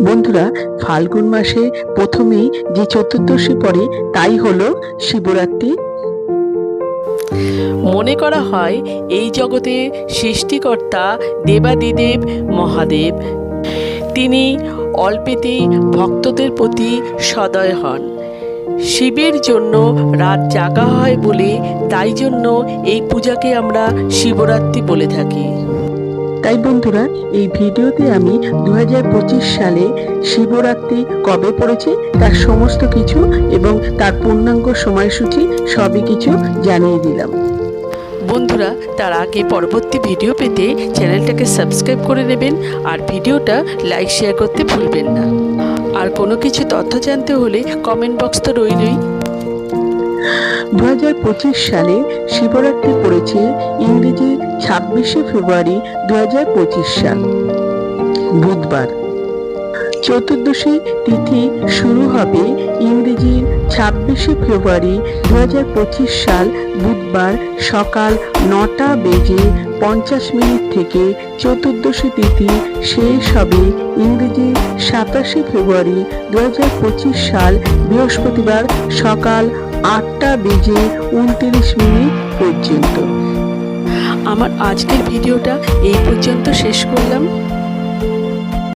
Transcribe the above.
বন্ধুরা, ফাল্গুন মাসে প্রথমেই যে চতুর্দশী পড়ে, তাই হলো শিবরাত্রি। মনে করা হয়, এই জগতে সৃষ্টিকর্তা দেবাদিদেব মহাদেব। তিনি অল্পেতেই ভক্তদের প্রতি সদয় হন। শিবের জন্য রাত জাগা হয় বলে তাই জন্য এই পূজাকে আমরা শিবরাত্রি বলে থাকি। তাই বন্ধুরা, এই ভিডিওতে আমি দু হাজার পঁচিশ সালে শিবরাত্রি কবে পড়েছে, তার সমস্ত কিছু এবং তার পূর্ণাঙ্গ সময়সূচি সবই কিছু জানিয়ে দিলাম। বন্ধুরা, তার আগে পরবর্তী ভিডিও পেতে চ্যানেলটাকে সাবস্ক্রাইব করে নেবেন আর ভিডিওটা লাইক, শেয়ার করতে ভুলবেন না। আর কোনো কিছু তথ্য জানতে হলে কমেন্ট বক্স তো রইলই। সালে শিবরাত্রি পড়েছে ইংরেজি ছাব্বিশে ফেব্রুয়ারি দু সাল। বুধবার। চতুর্দশী তিথি শুরু হবে ইংরেজির ছাব্বিশে ফেব্রুয়ারি দু সাল বুধবার সকাল নটা বেজে পঞ্চাশ মিনিট থেকে চতুর্দশী তিথি শেষ হবে ইংরেজি সাতাশে ফেব্রুয়ারি দু হাজার পঁচিশ সাল বৃহস্পতিবার সকাল আটটা বেজে উনত্রিশ মিনিট পর্যন্ত। আমার আজকের ভিডিওটা এই পর্যন্ত শেষ করলাম।